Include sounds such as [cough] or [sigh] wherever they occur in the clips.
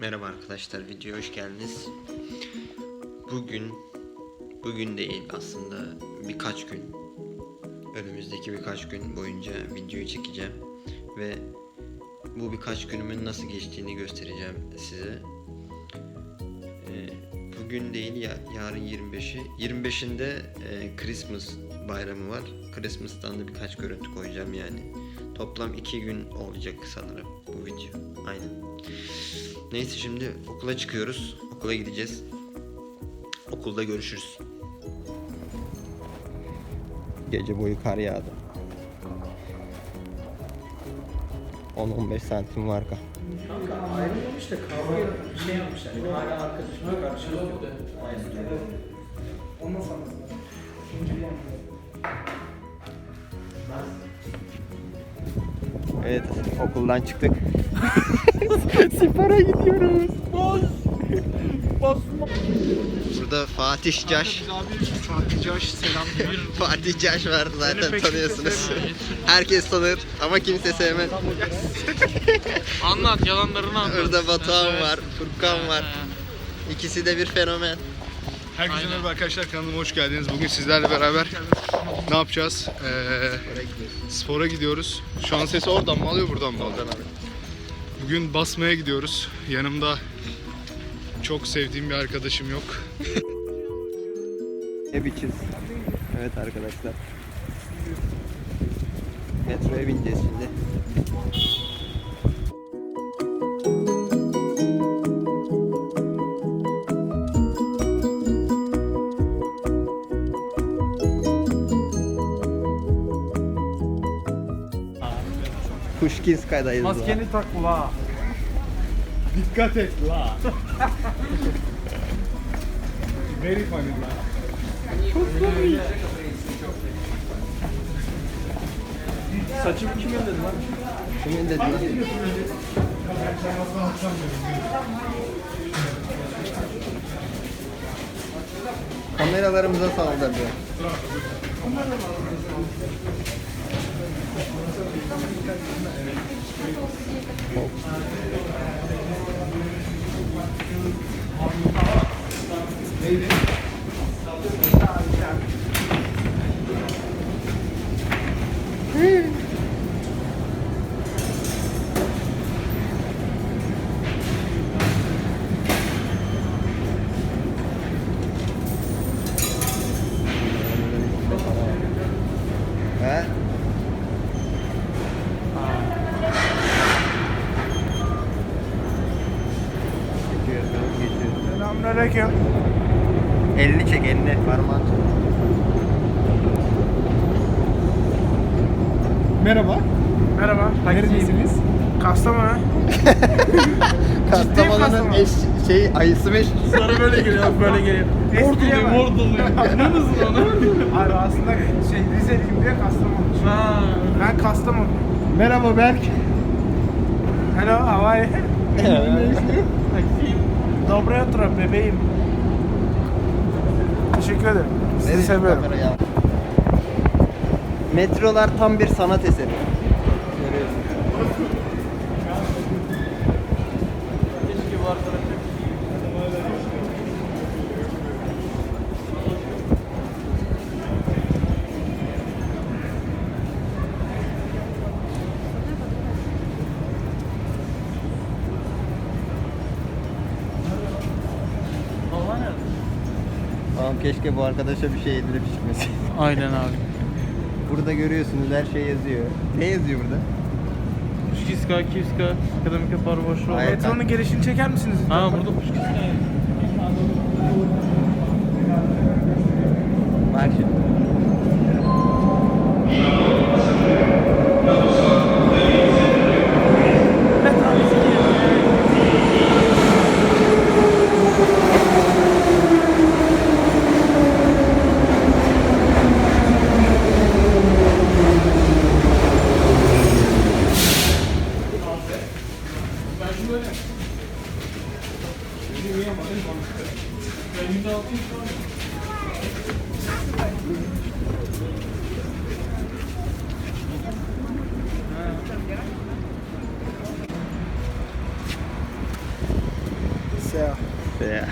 Merhaba arkadaşlar, videoya hoş geldiniz. Bugün, bugün değil aslında birkaç gün, önümüzdeki birkaç gün boyunca videoyu çekeceğim ve bu birkaç günümün nasıl geçtiğini göstereceğim size. Ee, bugün değil ya yarın 25'i. 25'inde e, Christmas bayramı var. Christmas'tan da birkaç görüntü koyacağım yani. Toplam iki gün olacak sanırım bu video. Aynen. Neyse şimdi okula çıkıyoruz. Okula gideceğiz. Okulda görüşürüz. Gece boyu kar yağdı. 10-15 santim var kar. Kanka ayrılmamış da kavga şey yapmışlar. Hala arkadaşımla karşılığı Aynen. Evet okuldan çıktık. [laughs] Spora gidiyoruz. Burada Fatih Caş. Fatih Coş selam bir Fatih Caş var zaten tanıyorsunuz. Herkes tanır ama kimse sevmez. Anlat yalanlarını anlat. Burada Batuhan var, Furkan var. İkisi de bir fenomen. Herkese merhaba arkadaşlar kanalıma hoş geldiniz. Bugün sizlerle beraber ne yapacağız? Ee, spora gidiyoruz. Şu an sesi oradan mı alıyor buradan mı alıyor? Bugün basmaya gidiyoruz. Yanımda çok sevdiğim bir arkadaşım yok. Ne biçiz? Evet arkadaşlar. Metroya bineceğiz şimdi. Kuşkinska'dayız. Maskeni tak ula. Dikkat et la. Very funny la. Saçım kim dedi lan? Kimin dedi lan? Kameralarımıza saldırdı. He? Selamünaleyküm. Elini çek elini parmağını çek. Merhaba. Merhaba. Neredesiniz? Kastamonu. [laughs] Kastamonu'nun Kastamonu. eş, şey ayısı meş. Sarı böyle geliyor, böyle geliyor. Espriye bak. Anlıyor musun onu? Abi aslında şey Rizeliyim diye Kastamonu. Ha. Ben Kastamonu. Merhaba Berk. Hello, how are you? Dobraya otur bebeğim. Teşekkür ederim. Sizi seviyorum. Kamerayı al. Metrolar tam bir sanat eseri. Görüyorsun. Tamam keşke bu arkadaşa bir şey yedirip içmesi. [laughs] Aynen abi. Burada görüyorsunuz her şey yazıyor. Ne yazıyor burada? Puşkiska, Kivska, Akademika Parvoşu. Hayır. Metronun gelişini çeker misiniz? Ha burada Puşkiska. Sağ. Sağ.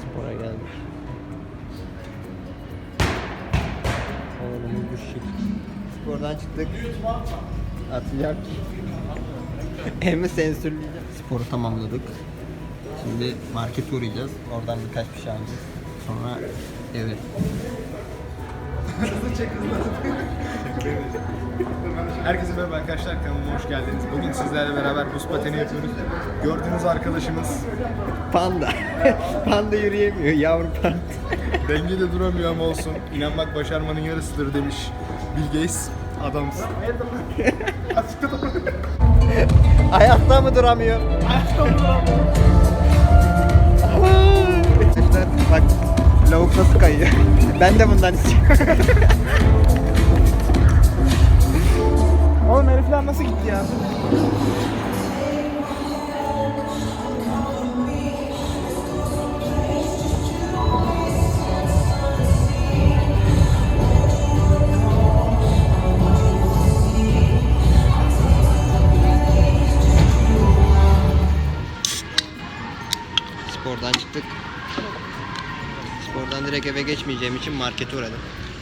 Spora geldik. Oğlum bu şık. Spordan çıktık. Atacağım ki. Hem sensörleyeceğim. Sporu tamamladık. Şimdi market uğrayacağız. Oradan birkaç bir şey alacağız. Sonra eve. Herkese merhaba arkadaşlar kanalıma hoş geldiniz. Bugün sizlerle beraber buz pateni yapıyoruz. Gördüğünüz arkadaşımız Panda. [laughs] Panda yürüyemiyor. Yavru panda. dengede duramıyor ama olsun. İnanmak başarmanın yarısıdır demiş Bill Gates. Adamsın. [laughs] Ayakta mı duramıyor? Ayakta mı duramıyor? bak lavuk nasıl kayıyor. [laughs] ben de bundan istiyorum. Oğlum herifler nasıl gitti ya? Eve geçmeyeceğim için markete uğradım.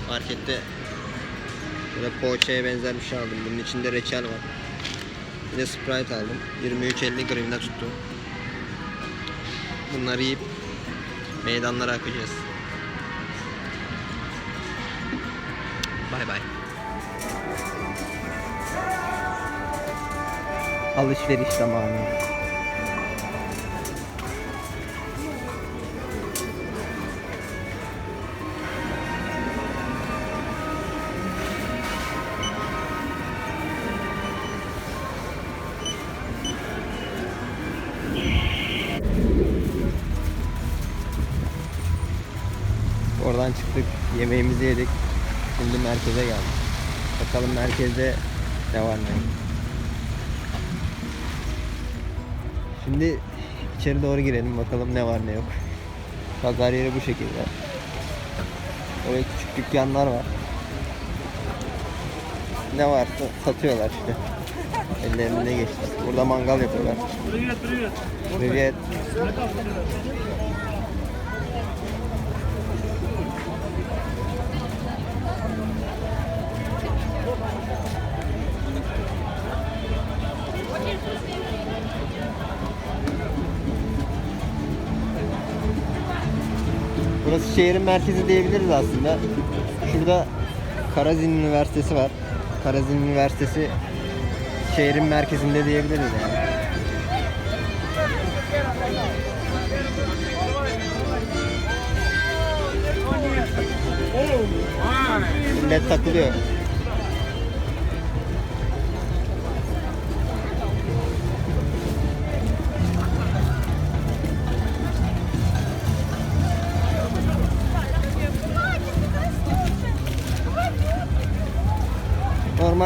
Markette böyle poğaçaya benzer bir şey aldım. Bunun içinde reçel var. Bir de Sprite aldım. 23.50 gramına tuttu. Bunları yiyip meydanlara akacağız. Bay bay. Alışveriş zamanı. çıktık, yemeğimizi yedik. Şimdi merkeze geldik. Bakalım merkezde ne var ne yok. Şimdi içeri doğru girelim bakalım ne var ne yok. Pazar yeri bu şekilde. Böyle küçük dükkanlar var. Ne varsa satıyorlar işte. Ellerine ne geçti. Burada mangal yapıyorlar. Привет. Burası şehrin merkezi diyebiliriz aslında. Şurada Karazin Üniversitesi var. Karazin Üniversitesi şehrin merkezinde diyebiliriz yani. Millet takılıyor.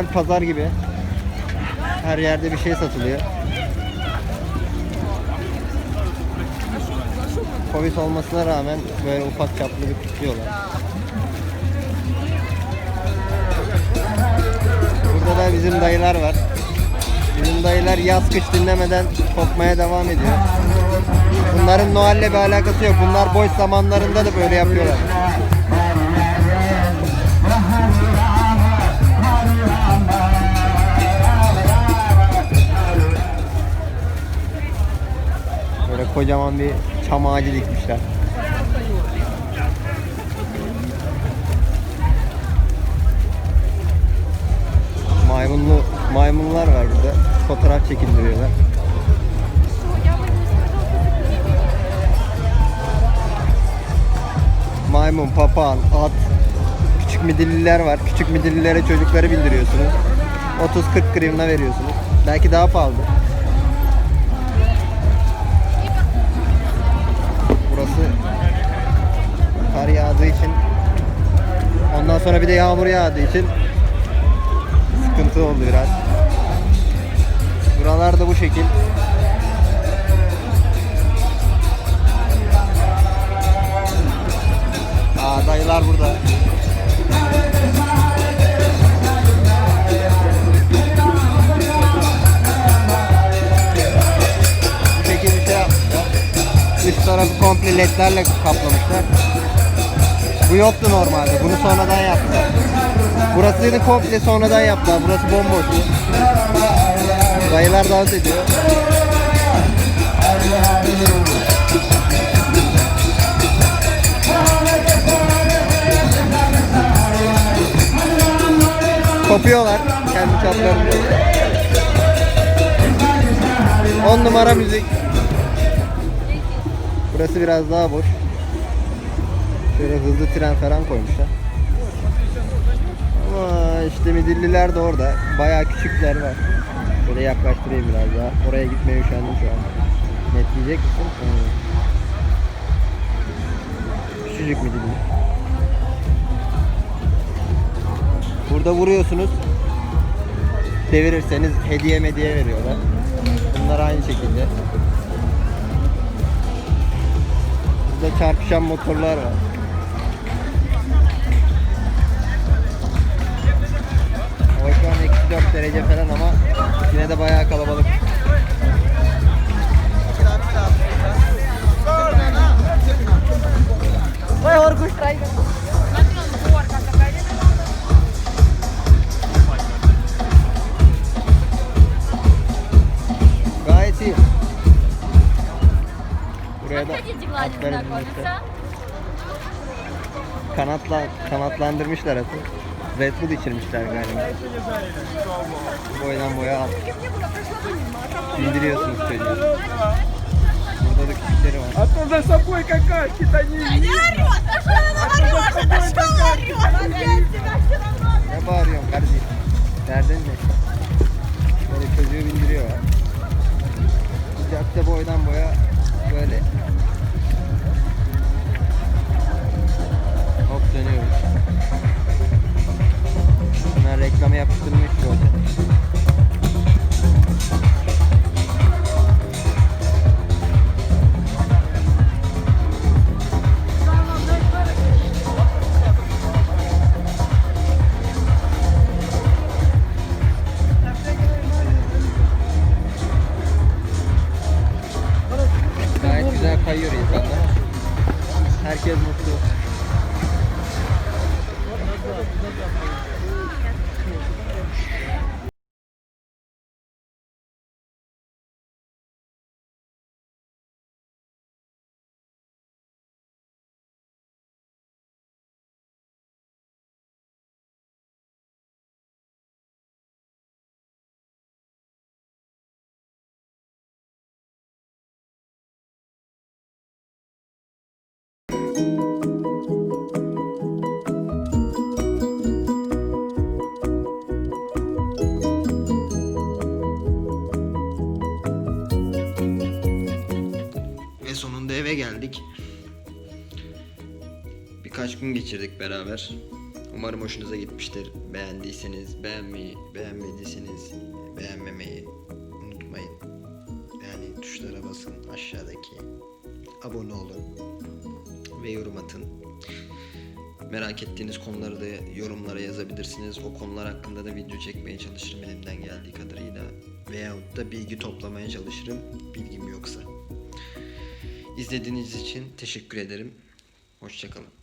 Normal pazar gibi. Her yerde bir şey satılıyor. Covid olmasına rağmen böyle ufak çaplı bir tutuyorlar. Burada da bizim dayılar var. Bizim dayılar yaz kış dinlemeden kopmaya devam ediyor. Bunların Noel'le bir alakası yok. Bunlar boş zamanlarında da böyle yapıyorlar. Kocaman bir çam ağacı dikmişler. Maymunlu maymunlar var burada. Fotoğraf çekindiriyorlar. Maymun, papağan, at, küçük midilliler var. Küçük midillilere çocukları bildiriyorsunuz. 30-40 grivna veriyorsunuz. Belki daha pahalı. sonra bir de yağmur yağdığı için sıkıntı oldu biraz. Buralar da bu şekil. Aa dayılar burada. Bu şekil şey yapmışlar. Üst tarafı komple ledlerle kaplamışlar. Bu yoktu normalde. Bunu sonradan yaptılar. Burasını komple sonradan yaptılar. Burası bomboştu. Dayılar dans ediyor. Kopuyorlar kendi çaplarında. 10 numara müzik. Burası biraz daha boş. Şöyle hızlı tren falan koymuşlar. Ama işte midilliler de orada. Bayağı küçükler var. Şöyle yaklaştırayım biraz daha. Oraya gitmeye üşendim şu an. Netleyecek misin? Hmm. Küçücük midilli. Burada vuruyorsunuz. Devirirseniz hediye mediye veriyorlar. Bunlar aynı şekilde. Burada çarpışan motorlar var. Hava şu eksi 4 derece falan ama yine de bayağı kalabalık. Voy और कुछ try Gayet iyi. Buraya da atları. Kanatla, kanatlandırmışlar atı. Red Bull içirmişler galiba. Boydan boya at. Bindiriyorsunuz çocuğu. Burada da küçükleri var. А то за собой какая-то не Ne bağırıyorsun kardeşim? Derdin ne? Böyle çocuğu bindiriyor. Cadde boydan boya böyle. Hop dönüyoruz. yapıştırmış zaten. Gayet güzel kayıyor insanlar. Herkes mutlu. Ve gün geçirdik beraber. Umarım hoşunuza gitmiştir. Beğendiyseniz beğenmeyi, beğenmediyseniz beğenmemeyi unutmayın. Yani tuşlara basın aşağıdaki. Abone olun ve yorum atın. Merak ettiğiniz konuları da yorumlara yazabilirsiniz. O konular hakkında da video çekmeye çalışırım elimden geldiği kadarıyla. Veyahut da bilgi toplamaya çalışırım. Bilgim yoksa. İzlediğiniz için teşekkür ederim. Hoşçakalın.